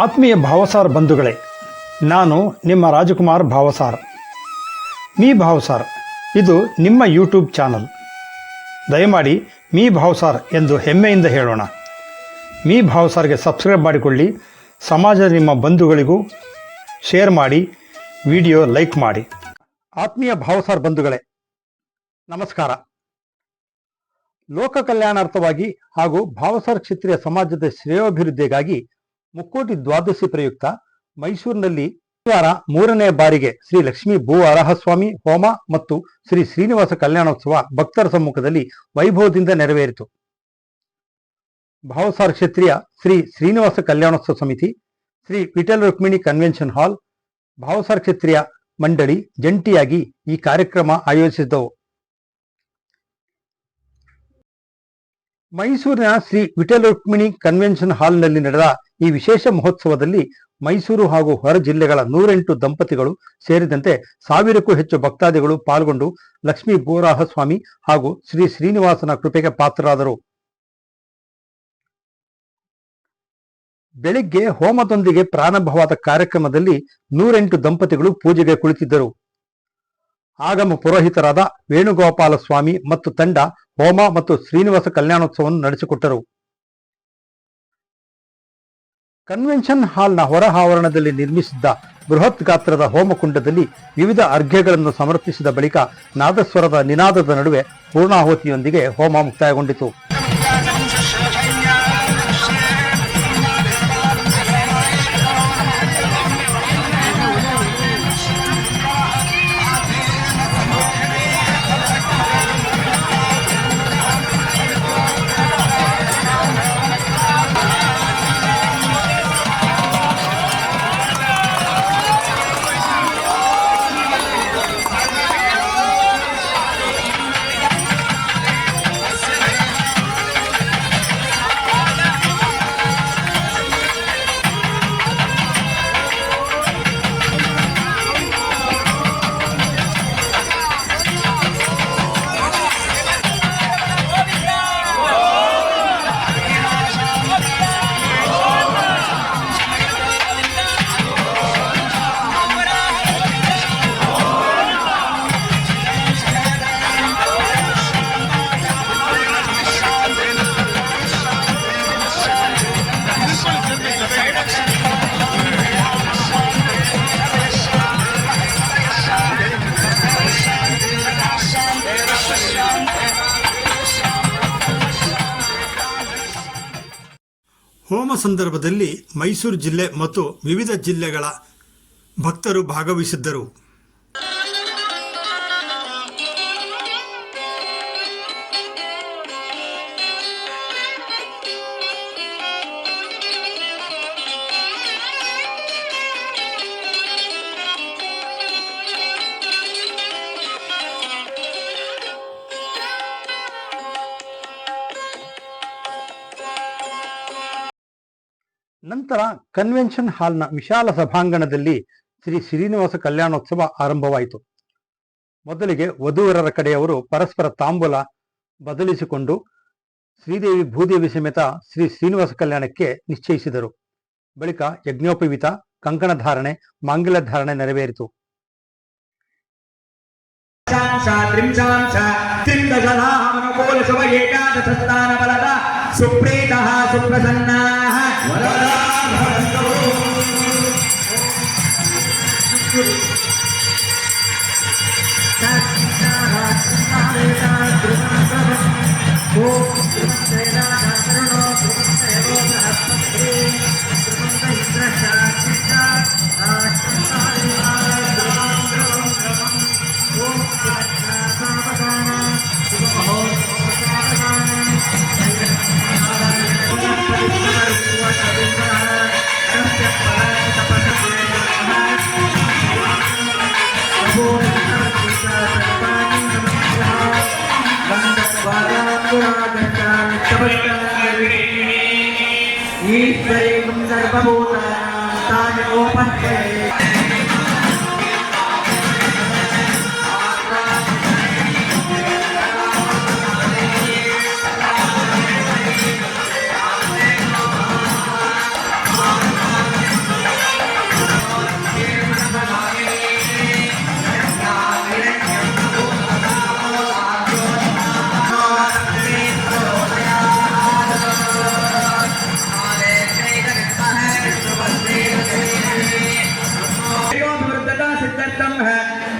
ಆತ್ಮೀಯ ಭಾವಸಾರ್ ಬಂಧುಗಳೇ, ನಾನು ನಿಮ್ಮ ರಾಜಕುಮಾರ್ ಭಾವಸಾರ್. ಮೀ ಭಾವಸಾರ್, ಇದು ನಿಮ್ಮ ಯೂಟ್ಯೂಬ್ ಚಾನಲ್. ದಯಮಾಡಿ ಮೀ ಭಾವಸಾರ್ ಎಂದು ಹೆಮ್ಮೆಯಿಂದ ಹೇಳೋಣ. ಮೀ ಭಾವಸಾರ್ಗೆ ಸಬ್ಸ್ಕ್ರೈಬ್ ಮಾಡಿಕೊಳ್ಳಿ, ಸಮಾಜದ ನಿಮ್ಮ ಬಂಧುಗಳಿಗೂ ಶೇರ್ ಮಾಡಿ, ವಿಡಿಯೋ ಲೈಕ್ ಮಾಡಿ. ಆತ್ಮೀಯ ಭಾವಸಾರ್ ಬಂಧುಗಳೇ, ನಮಸ್ಕಾರ. ಲೋಕ ಕಲ್ಯಾಣಾರ್ಥವಾಗಿ ಹಾಗೂ ಭಾವಸಾರ್ ಕ್ಷೇತ್ರೀಯ ಸಮಾಜದ ಶ್ರೇಯೋಭಿವೃದ್ಧಿಗಾಗಿ ಮುಕ್ಕೋಟಿ ದ್ವಾದಶಿ ಪ್ರಯುಕ್ತ ಮೈಸೂರಿನಲ್ಲಿ ಶನಿವಾರ ಮೂರನೇ ಬಾರಿಗೆ ಶ್ರೀ ಲಕ್ಷ್ಮೀ ಭೂ ಅರಹಸ್ವಾಮಿ ಹೋಮ ಮತ್ತು ಶ್ರೀ ಶ್ರೀನಿವಾಸ ಕಲ್ಯಾಣೋತ್ಸವ ಭಕ್ತರ ಸಮ್ಮುಖದಲ್ಲಿ ವೈಭವದಿಂದ ನೆರವೇರಿತು. ಭಾವಸಾರ ಕ್ಷತ್ರಿಯ ಶ್ರೀ ಶ್ರೀನಿವಾಸ ಕಲ್ಯಾಣೋತ್ಸವ ಸಮಿತಿ, ಶ್ರೀ ವಿಠಲ್ ರುಕ್ಮಿಣಿ ಕನ್ವೆನ್ಷನ್ ಹಾಲ್, ಭಾವಸಾರ್ ಕ್ಷೇತ್ರೀಯ ಮಂಡಳಿ ಜಂಟಿಯಾಗಿ ಈ ಕಾರ್ಯಕ್ರಮ ಆಯೋಜಿಸಿದ್ದವು. ಮೈಸೂರಿನ ಶ್ರೀ ವಿಠಲ್ ರುಕ್ಮಿಣಿ ಕನ್ವೆನ್ಷನ್ ಹಾಲ್ನಲ್ಲಿ ನಡೆದ ಈ ವಿಶೇಷ ಮಹೋತ್ಸವದಲ್ಲಿ ಮೈಸೂರು ಹಾಗೂ ಹೊರ ಜಿಲ್ಲೆಗಳ ನೂರೆಂಟು ದಂಪತಿಗಳು ಸೇರಿದಂತೆ ಸಾವಿರಕ್ಕೂ ಹೆಚ್ಚು ಭಕ್ತಾದಿಗಳು ಪಾಲ್ಗೊಂಡು ಲಕ್ಷ್ಮೀ ಬೋರಾಹಸ್ವಾಮಿ ಹಾಗೂ ಶ್ರೀ ಶ್ರೀನಿವಾಸನ ಕೃಪೆಗೆ ಪಾತ್ರರಾದರು. ಬೆಳಿಗ್ಗೆ ಹೋಮದೊಂದಿಗೆ ಪ್ರಾರಂಭವಾದ ಕಾರ್ಯಕ್ರಮದಲ್ಲಿ ನೂರೆಂಟು ದಂಪತಿಗಳು ಪೂಜೆಗೆ ಕುಳಿತಿದ್ದರು. ಆಗಮ ಪುರೋಹಿತರಾದ ವೇಣುಗೋಪಾಲ ಸ್ವಾಮಿ ಮತ್ತು ತಂಡ ಹೋಮ ಮತ್ತು ಶ್ರೀನಿವಾಸ ಕಲ್ಯಾಣೋತ್ಸವವನ್ನು ನಡೆಸಿಕೊಟ್ಟರು. ಕನ್ವೆನ್ಷನ್ ಹಾಲ್ನ ಹೊರ ಆವರಣದಲ್ಲಿ ನಿರ್ಮಿಸಿದ್ದ ಬೃಹತ್ ಗಾತ್ರದ ಹೋಮಕುಂಡದಲ್ಲಿ ವಿವಿಧ ಅರ್ಘ್ಯಗಳನ್ನು ಸಮರ್ಪಿಸಿದ ಬಳಿಕ ನಾದಸ್ವರದ ನಿನಾದದ ನಡುವೆ ಪೂರ್ಣಾಹುತಿಯೊಂದಿಗೆ ಹೋಮ ಮುಕ್ತಾಯಗೊಂಡಿತು. ಹೋಮ ಸಂದರ್ಭದಲ್ಲಿ ಮೈಸೂರು ಜಿಲ್ಲೆ ಮತ್ತು ವಿವಿಧ ಜಿಲ್ಲೆಗಳ ಭಕ್ತರು ಭಾಗವಹಿಸಿದ್ದರು. ನಂತರ ಕನ್ವೆನ್ಷನ್ ಹಾಲ್ನ ವಿಶಾಲ ಸಭಾಂಗಣದಲ್ಲಿ ಶ್ರೀ ಶ್ರೀನಿವಾಸ ಕಲ್ಯಾಣೋತ್ಸವ ಆರಂಭವಾಯಿತು. ಮೊದಲಿಗೆ ವಧುವರರ ಕಡೆಯವರು ಪರಸ್ಪರ ತಾಂಬೂಲ ಬದಲಿಸಿಕೊಂಡು ಶ್ರೀದೇವಿ ಭೂದೇವಿ ಸಮೇತ ಶ್ರೀ ಶ್ರೀನಿವಾಸ ಕಲ್ಯಾಣಕ್ಕೆ ನಿಶ್ಚಯಿಸಿದರು. ಬಳಿಕ ಯಜ್ಞೋಪವೀತ, ಕಂಕಣ ಧಾರಣೆ, ಮಾಂಗಲ್ಯ ಧಾರಣೆ ನೆರವೇರಿತು. ಸುಪ್ರೀತ ಸುಪ್ರಸನ್ನಾ ईश्वरीं सर्वभूतानां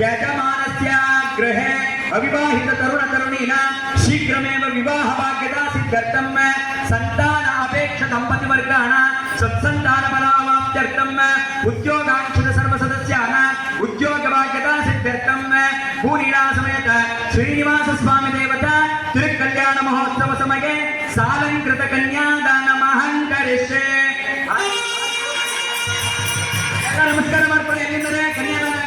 యజమానస్య గృహే అవివాహిత తరుణ తరుణీన శీఘ్రమేవ వివాహ భాగ్యత సిద్ధ్యర్థం సంతాన అపేక్ష దంపతి వర్గాణ సత్సంతాన బలావాప్త్యర్థం ఉద్యోగాంక్షిత సర్వ సదస్యాన ఉద్యోగ భాగ్యత సిద్ధ్యర్థం భూనీడా సమేత శ్రీనివాస స్వామి దేవత తిరుకళ్యాణ మహోత్సవ సమయే సాలంకృత కన్యా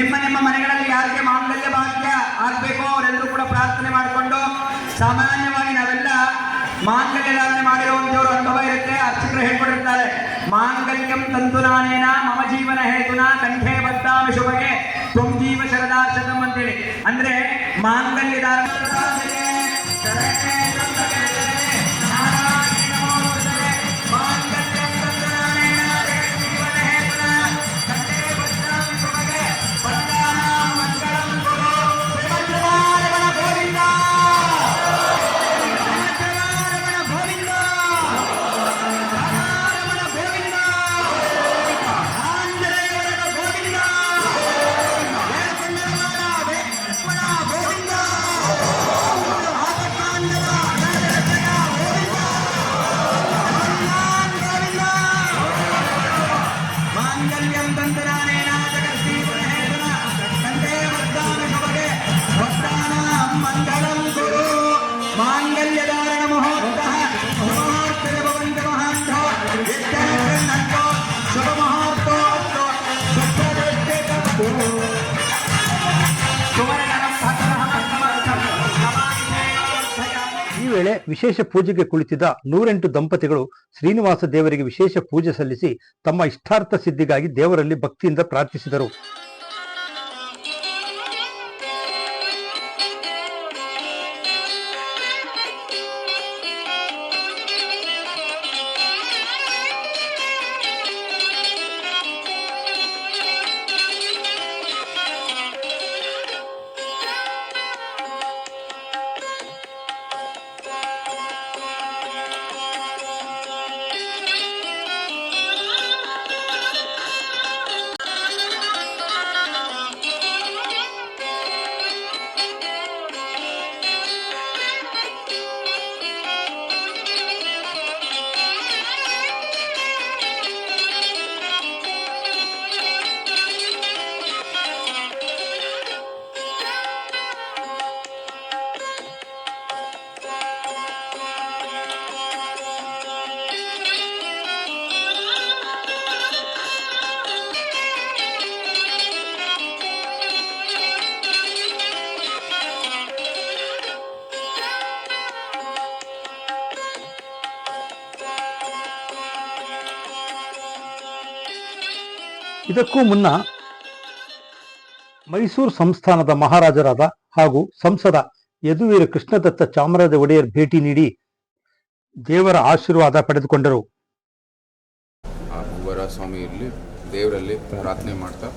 ನಿಮ್ಮ ನಿಮ್ಮ ಮನೆಗಳಲ್ಲಿ ಯಾರಿಗೆ ಮಾಂಗಲ್ಯ ಭಾಗ್ಯ ಆಗ್ಬೇಕೋ ಅವರೆಲ್ಲರೂ ಕೂಡ ಪ್ರಾರ್ಥನೆ ಮಾಡಿಕೊಂಡು ಸಾಮಾನ್ಯವಾಗಿ ನಾವೆಲ್ಲ ಮಾಂಗಲ್ಯ ಧಾರಣೆ ಮಾಡಿರುವಂತವರು ಅನುಭವ ಇರುತ್ತೆ. ಅರ್ಚಕರು ಹೇಳ್ಕೊಂಡಿರ್ತಾರೆ ಮಾಂಗಲ್ಯಂ ತಂತುನಾನೇನ, ಮಮ ಜೀವನ ಹೇತುನ, ಕಂಠೆ ಬದ್ದಾಮಿ ಶುಭಗೆ, ತ್ವಂ ಜೀವ ಶರದಾರ್ಶತಂ ಅಂತೇಳಿ. ಅಂದ್ರೆ ಮಾಂಗಲ್ಯ ವೇಳೆ ವಿಶೇಷ ಪೂಜೆಗೆ ಕುಳಿತಿದ್ದ ನೂರೆಂಟು ದಂಪತಿಗಳು ಶ್ರೀನಿವಾಸ ದೇವರಿಗೆ ವಿಶೇಷ ಪೂಜೆ ಸಲ್ಲಿಸಿ ತಮ್ಮ ಇಷ್ಟಾರ್ಥ ಸಿದ್ಧಿಗಾಗಿ ದೇವರಲ್ಲಿ ಭಕ್ತಿಯಿಂದ ಪ್ರಾರ್ಥಿಸಿದರು. ಇದಕ್ಕೂ ಮುನ್ನ ಮೈಸೂರು ಸಂಸ್ಥಾನದ ಮಹಾರಾಜರಾದ ಹಾಗೂ ಸಂಸದ ಯದುವೀರ ಕೃಷ್ಣದತ್ತ ಚಾಮರಾಜ ಒಡೆಯರ್ ಭೇಟಿ ನೀಡಿ ದೇವರ ಆಶೀರ್ವಾದ ಪಡೆದುಕೊಂಡರು. ದೇವರಲ್ಲಿ ಪ್ರಾರ್ಥನೆ ಮಾಡ್ತಾ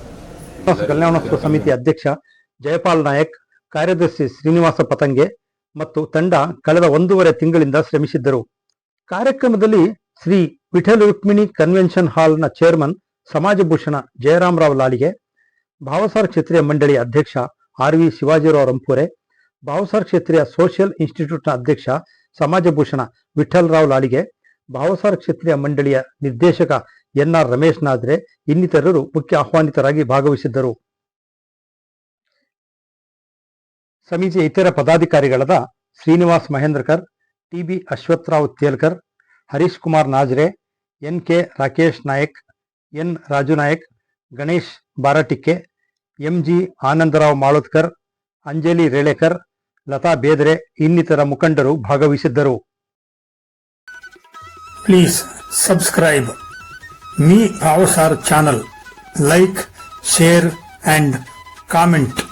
ಕಲ್ಯಾಣೋತ್ಸವ ಸಮಿತಿ ಅಧ್ಯಕ್ಷ ಜಯಪಾಲ್ ನಾಯಕ್ ಕಾರ್ಯದರ್ಶಿ ಶ್ರೀನಿವಾಸ ಪತಂಗೆ ಮತ್ತು ತಂಡ ಕಳೆದ ಒಂದೂವರೆ ತಿಂಗಳಿಂದ ಶ್ರಮಿಸಿದ್ದರು. ಕಾರ್ಯಕ್ರಮದಲ್ಲಿ ಶ್ರೀ ವಿಠಲ್ ರುಕ್ಮಿಣಿ ಕನ್ವೆನ್ಷನ್ ಹಾಲ್ನ ಚೇರ್ಮನ್ ಸಮಾಜಭೂಷಣ ಜಯರಾಮರಾವ್ ಲಾಲಿಗೆ, ಭಾವಸಾರ್ ಕ್ಷೇತ್ರೀಯ ಮಂಡಳಿ ಅಧ್ಯಕ್ಷ ಆರ್ ವಿ ಶಿವಾಜಿರಾವ್ ರಂಪೂರೆ, ಭಾವಸಾರ್ ಕ್ಷೇತ್ರೀಯ ಸೋಷಿಯಲ್ ಇನ್ಸ್ಟಿಟ್ಯೂಟ್ನ ಅಧ್ಯಕ್ಷ ಸಮಾಜಭೂಷಣ ವಿಠಲ್ರಾವ್ ಲಾಲಿಗೆ, ಭಾವಸಾರ್ ಕ್ಷೇತ್ರೀಯ ಮಂಡಳಿಯ ನಿರ್ದೇಶಕ ಎನ್ಆರ್ ರಮೇಶ್ ನಾದ್ರೆ ಇನ್ನಿತರರು ಮುಖ್ಯ ಆಹ್ವಾನಿತರಾಗಿ ಭಾಗವಹಿಸಿದ್ದರು. ಸಮಿತಿಯ ಇತರ ಪದಾಧಿಕಾರಿಗಳಾದ Srinivas Mahendrakar, T B Ashwathrao Telkar, Harish Kumar Najre N K Rakesh Nayak N Rajunayak, Ganesh Baratikke M G Anandrao Malotkar Anjali Relekar, Lata Bedre ಇನ್ನಿತರ ಮುಖಂಡರು ಭಾಗವಹಿಸಿದ್ದರು Please subscribe Mee Bhavsar channel, like, share and comment.